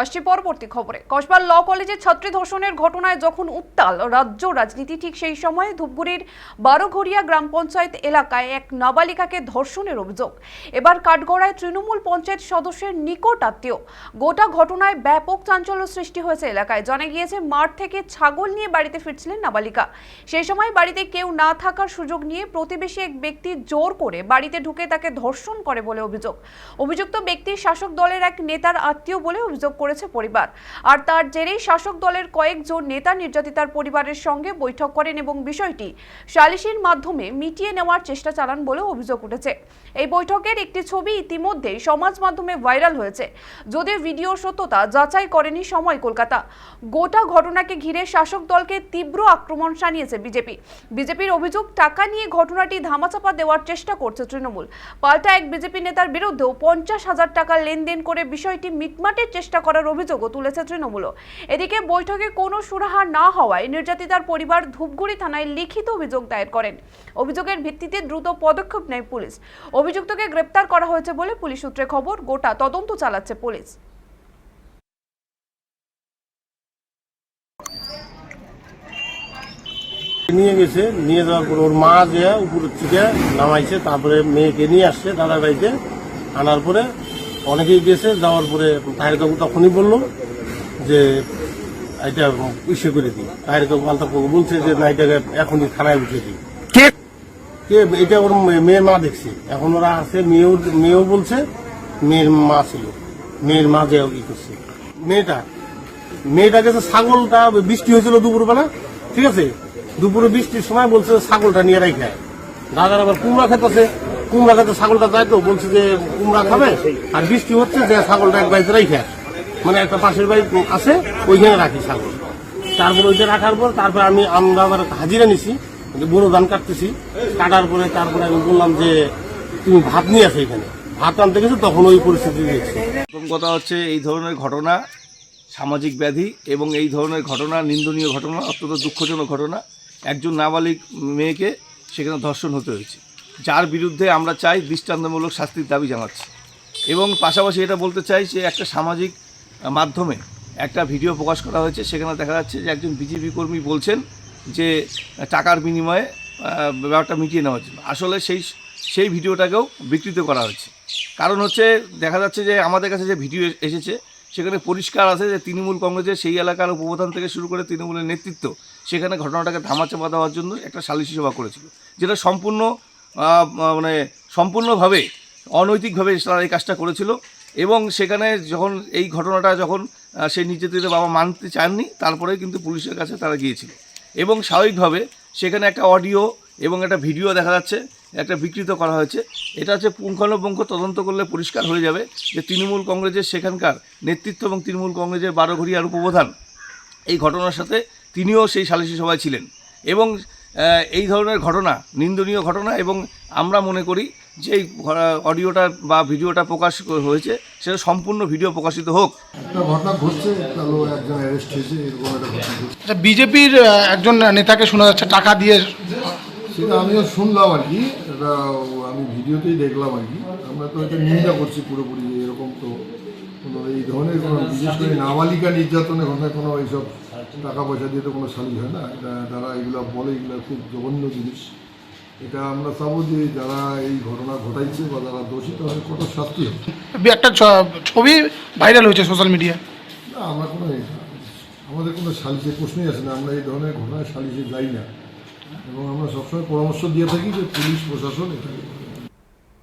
আসছি পরবর্তী খবরে। কসবার ল কলেজে ছাত্রী ধর্ষণের ঘটনায় যখন উত্তাল, রাজ্য রাজনীতি ঠিক সেই সময়ে ধূপগুড়ির বারোঘড়িয়া গ্রাম পঞ্চায়েত এলাকায় এক নাবালিকাকে ধর্ষণের অভিযোগ। এবার কাঠগড়ায় তৃণমূল পঞ্চায়েত সদস্যের নিকট আত্মীয়। গোটা ঘটনায় ব্যাপক চাঞ্চল্য সৃষ্টি হয়েছে এলাকায়। জানা গিয়েছে, মাঠ থেকে ছাগল নিয়ে বাড়িতে ফিরছিলেন নাবালিকা। সেই সময় বাড়িতে কেউ না থাকার সুযোগ নিয়ে প্রতিবেশী এক ব্যক্তি জোর করে বাড়িতে ঢুকে তাকে ধর্ষণ করে বলে অভিযোগ। অভিযুক্ত ব্যক্তি শাসক দলের এক নেতার আত্মীয় বলে অভিযোগ করেছে পরিবার। আর তার জেরেই শাসক দলের কয়েকজন নেতা নির্যাতিতার পরিবারের সঙ্গে বৈঠক করেন এবং বিষয়টি সালিসির মাধ্যমে মিটিয়ে নেওয়ার চেষ্টা চালান বলে অভিযোগ উঠেছে। এই বৈঠকের একটি ছবি ইতিমধ্যেই সমাজ মাধ্যমে ভাইরাল হয়েছে। যদিও ভিডিও সত্যতা যাচাই করেনি সময় কলকাতা। গোটা ঘটনাকে ঘিরে শাসক দলকে তীব্র আক্রমণ সানিয়েছে বিজেপি। বিজেপির অভিযোগ, টাকা নিয়ে ঘটনাটি ধামাচাপা দেওয়ার চেষ্টা করছে তৃণমূল। পাল্টা এক বিজেপি নেতার বিরুদ্ধেও পঞ্চাশ হাজার টাকা লেনদেন করে বিষয়টি মিটমাটের চেষ্টা করার অভিযোগও তুলেছে তৃণমূলও। এদিকে বৈঠকে কোনো সুরাহা না হওয়ায় নির্যাতিতার পরিবার ধূপগুড়ি থানায় লিখিত অভিযোগ দায়ের করেন। অভিযোগের ভিত্তিতে দ্রুত পদক্ষেপ নেয় পুলিশ। অভিযুক্তকে গ্রেপ্তার করা হয়েছে বলে পুলিশ সূত্রে খবর, গোটা তদন্ত চালাচ্ছে পুলিশ। নিয়ে গেছে, নিয়ে যাওয়ার পর ওর মা যে উপরের থেকে নামাইছে, তারপরে মেয়েকে নিয়ে আসছে দাদার বাড়িতে। আনার পরে অনেকেই গেছে যাওয়ার পরে তাহের কাকু তখনই বলল যে এটা ইসে করে দিই। তাহের কাকু আলতা কাকু বলছে যে না এটাকে এখনই থানায় উঠে দিই। কে? কে? এটা ওর মেয়ের মা দেখছে। এখন ওরা আছে মেয়েও মেয়েও বলছে মেয়ের মা ছিল। মেয়ের মা যে ই করছে। মেয়েটা মেয়েটা গেছে ছাগলটা বৃষ্টি হয়েছিল দুপুরবেলা ঠিক আছে? দুপুরে বৃষ্টির সময় বলছে ছাগলটা নিয়ে রাখে দাদার আবার কুমড়া খেতেছে। কুমড়া ছাগলটা যায় তো, বলছে যে কুমড়া খাবে, আর বৃষ্টি হচ্ছে যে ছাগলটা এক বাড়িতে রাখে মানে একটা পাশের বাড়ি আছে, ওইখানে রাখি ছাগল। তারপর ওইটা রাখার পর তারপর আমি আমরা আবার হাজিরা নিছি বড় ধান কাটতেছি। কাটার পরে তারপরে আমি বললাম যে, তুমি ভাত নিয়ে আসো এখানে। ভাত আনতে গেছো, তখন ওই পরিস্থিতি দিয়েছে প্রথম কথা হচ্ছে, এই ধরনের ঘটনা সামাজিক ব্যাধি এবং এই ধরনের ঘটনা নিন্দনীয় ঘটনা অত্যন্ত দুঃখজনক ঘটনা। একজন নাবালিক মেয়েকে সেখানে ধর্ষণ হতে হয়েছে। যার বিরুদ্ধে আমরা চাই দৃষ্টান্তমূলক শাস্তির দাবি জানাচ্ছি। এবং পাশাপাশি এটা বলতে চাই যে একটা সামাজিক মাধ্যমে একটা ভিডিও প্রকাশ করা হয়েছে, সেখানে দেখা যাচ্ছে যে একজন বিজেপি কর্মী বলছেন যে টাকার বিনিময়ে ব্যাপারটা মিটিয়ে নেওয়ার জন্য আসলে সেই সেই ভিডিওটাকেও বিকৃত করা হয়েছে। কারণ হচ্ছে, দেখা যাচ্ছে যে আমাদের কাছে যে ভিডিও এসেছে, সেখানে পরিষ্কার আছে যে তৃণমূল কংগ্রেসের সেই এলাকার উপপ্রধান থেকে শুরু করে তৃণমূলের নেতৃত্ব, সেখানে ঘটনাটাকে ধামাচাপা দেওয়ার জন্য একটা সালিশি সভা করেছিল, যেটা সম্পূর্ণ মানে সম্পূর্ণভাবে, অনৈতিকভাবে তারা এই কাজটা করেছিল এবং সেখানে যখন এই ঘটনাটা যখন সে নির্যাতিত বাবা মানতে চাননি, তারপরে কিন্তু পুলিশের কাছে তারা গিয়েছিল। এবং স্বাভাবিকভাবে সেখানে একটা অডিও এবং একটা ভিডিও দেখা যাচ্ছে, একটা বিকৃত করা হয়েছে। এটা হচ্ছে পুঙ্খানুপুঙ্খ তদন্ত করলে পরিষ্কার হয়ে যাবে যে তৃণমূল কংগ্রেসের সেখানকার নেতৃত্ব এবং তৃণমূল কংগ্রেসের বারোঘরিয়ার উপপ্রধান এই ঘটনার সাথে তিনিও সেই সালিশি সভায় ছিলেন। এবং এই ধরনের ঘটনা নিন্দনীয় ঘটনা এবং আমরা মনে করি যে এই অডিওটা বা ভিডিওটা প্রকাশ হয়েছে সেটা সম্পূর্ণ ভিডিও প্রকাশিত হোক। একটা ঘটনা ঘটছে একটা লোক একজন অ্যারেস্ট হয়েছে এরকম একটা ঘটনা ঘটছে। আচ্ছা বিজেপির একজন নেতাকে শোনা যাচ্ছে টাকা দিয়ে সেটা আমিও শুনলাম আর কি এটা আমি ভিডিওতেই দেখলাম আর কি। আমরা তো এটা নিন্দা করছি পুরোপুরি এরকম তো কোনো এই ধরনের কোনো বিশেষ করে নাবালিকা নির্যাতনের ঘটনায় কোনো এইসব টাকা পয়সা দিয়ে তো কোনো সালিশ হয় না। এটা যারা এগুলো বলে এগুলো খুব জঘন্য জিনিস। এটা আমরা চাবো যে যারা এই ঘটনা ঘটাইছে বা যারা দোষী তাদের কত শাস্তি হবে একটা ছবি ভাইরাল হয়েছে সোশ্যাল মিডিয়া না আমরা কোনো আমাদের কোনো সালিশে প্রশ্নই আসে না। আমরা এই ধরনের ঘটনায় সালিশে যাই না। এবং আমরা সবসময় পরামর্শ দিয়ে থাকি যে পুলিশ প্রশাসন এটাকে